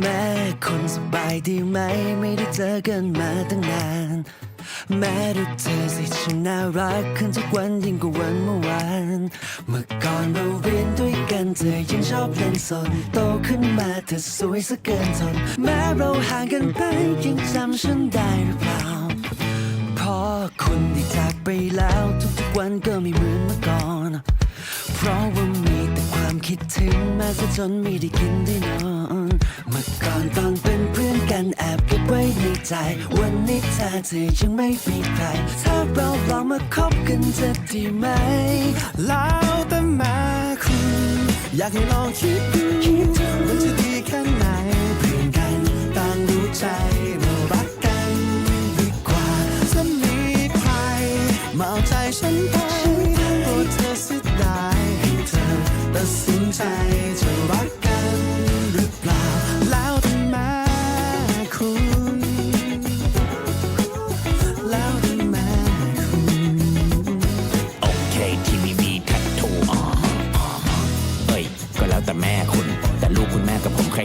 แม้คนสบายดีไหม ไม่ได้เจอกันมาตั้งนาน แม้ดูเธอสิฉันน่ารักขึ้นทุกวันยิ่งกว่าวันเมื่อวาน เมื่อก่อนเราเรียนด้วยกันเธอยังชอบเล่นสนโตขึ้นมาเธอสวยสักเกินทนแม้เราห่างกันไปยังจำฉันได้หรือเปล่าเพราะคนที่จากไปแล้วทุกๆวันก็ไม่เหมือนเมื่อก่อน เพราะว่ามีแต่ความคิดถึงแม้ซะจนไม่ได้กินได้นอน มื่อก่อนตอนเป็นเพื่อนกันแอบเก็บไว้ในใจ วันนี้เธอเธอยังไม่มีใคร ถ้าเราลองมาคบกันจะดีไหม แล้วแต่ม่คุณ อยากให้ลองคิดดูมันจะดีแค่ไหนเพื่อนกันต่างรู้ใจมารักกันดีกว่าถ้ามีใครมาเอาใจฉันไป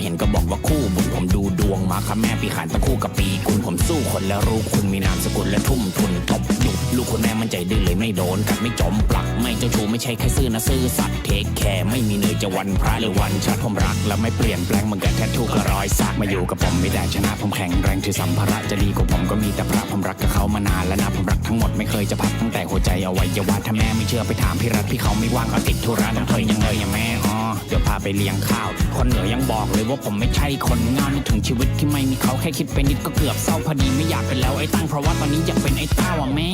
เห็นก็บอกว่าคู่บุญผมดูดวงมาครับแม่ปีขานตะคู่กับปีคุณผมสู้คนแล้วรู้คุณมีนามสกุลและทุ่มทุนทบยุลูกคุณแม่มันใจดื้อเลยไม่โดนกัดไม่จมปลัก ไม่เจ้าชู้ไม่ใช่แค่ซื่อนะซื่อสัตย์เทคแคร์ไม่มีเนยจะวันพระหรือวันชาติผมรัก และไม่เปลี่ยนแปลงเหมือนกับแทททูกับรอยสักมาอยู่กับผมไม่ได้ชนะผมแข็งแรงถือสัมภาระจะดีกว่าผมก็มีแต่พระผมรักกับเขามานานแล้วนะผมรักทั้งหมดไม่เคยจะพักตั้งแต่หัวใจเอาไว้ยาวาถ้าแม่ไม่เชื่อไปถามพี่รัฐพี่เขาไม่ว่างก็ติดธุระทั้งเธอยังเลยอย่าแม่อ๋อ เดี๋ยวพาไปเลี้ยงข้าว คนเหนือยังบอกเลยว่าผมไม่ใช่คนงานนึกถึงชีวิตที่ไม่มีเขาแค่คิดไปนิดก็เกือบเศร้าพอดีไม่อยากเป็นแล้วไอ้ตั้งเพราะว่าตอนนี้อยากเป็นไอ้เต้าอะแม่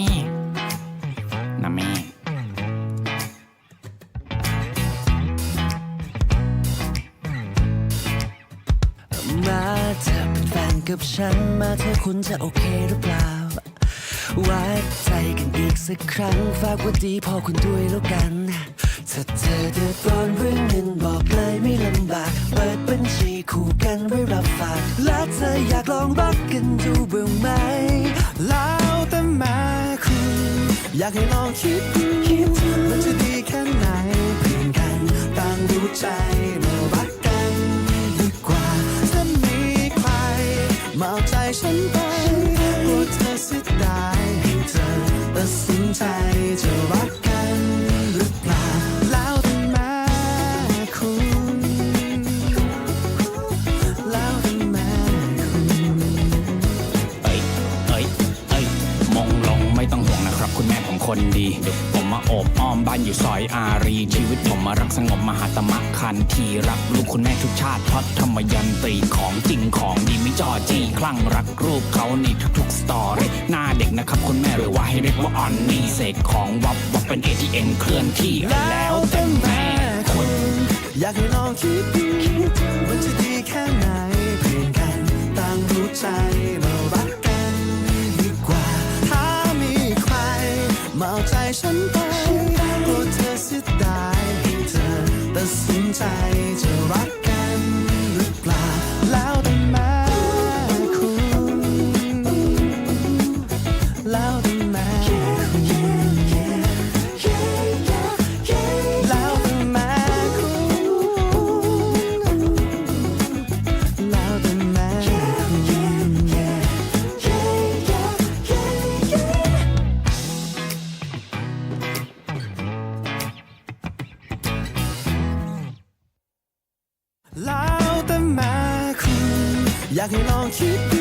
นะแม่มาเธอเป็นแฟนกับฉันมาเธอคุณจะโอเคหรือเปล่าวัดใจกันอีกสักครั้งฝากว่าดีพอคุณด้วยแล้วกัน ถ้าเธอเดือดร้อนเรื่องเงินบอกเลยไม่ลำบาก เปิดบัญชีคู่กันไว้รับฝาก และเธออยากลองรักกันดูบ้างไหมแล้วแต่แม่คุณ อยากให้ลองคิดดูมันจะดีแค่ไหนเพื่อนกันต่างรู้ใจมารักกันดีกว่าถ้ามีใครมาเอาใจฉันไปโปรดเธอเสิได้ให้เธอตัดสินใจจะรักกัน คุณแม่ผมคนดี ผมมาโอบอ้อมบ้านอยู่ซอยอารี ชีวิตผมมารักสงบมหาตมะคันทีรักลูกคุณแม่ทุกชาติเพราะธรรมยันตีของจริงของดีไม่จอจี้คลั่งรักรูปเขานี่ทุกๆสตอรี่หน้าเด็กนะครับคุณแม่หรือว่าให้เรียกว่าอ่อนนี่เศษของวับวับเป็น ATM เคลื่อนที่แล้วแต่แม่คุณอยากให้ลองคิดดูมันจะดีแค่ไหนเพื่อนกันต่างรู้ใจมารัก มาเอาใจฉันไปกลัวเธอเสิได้ให้เธอตัดสินใจากให้ลองคิด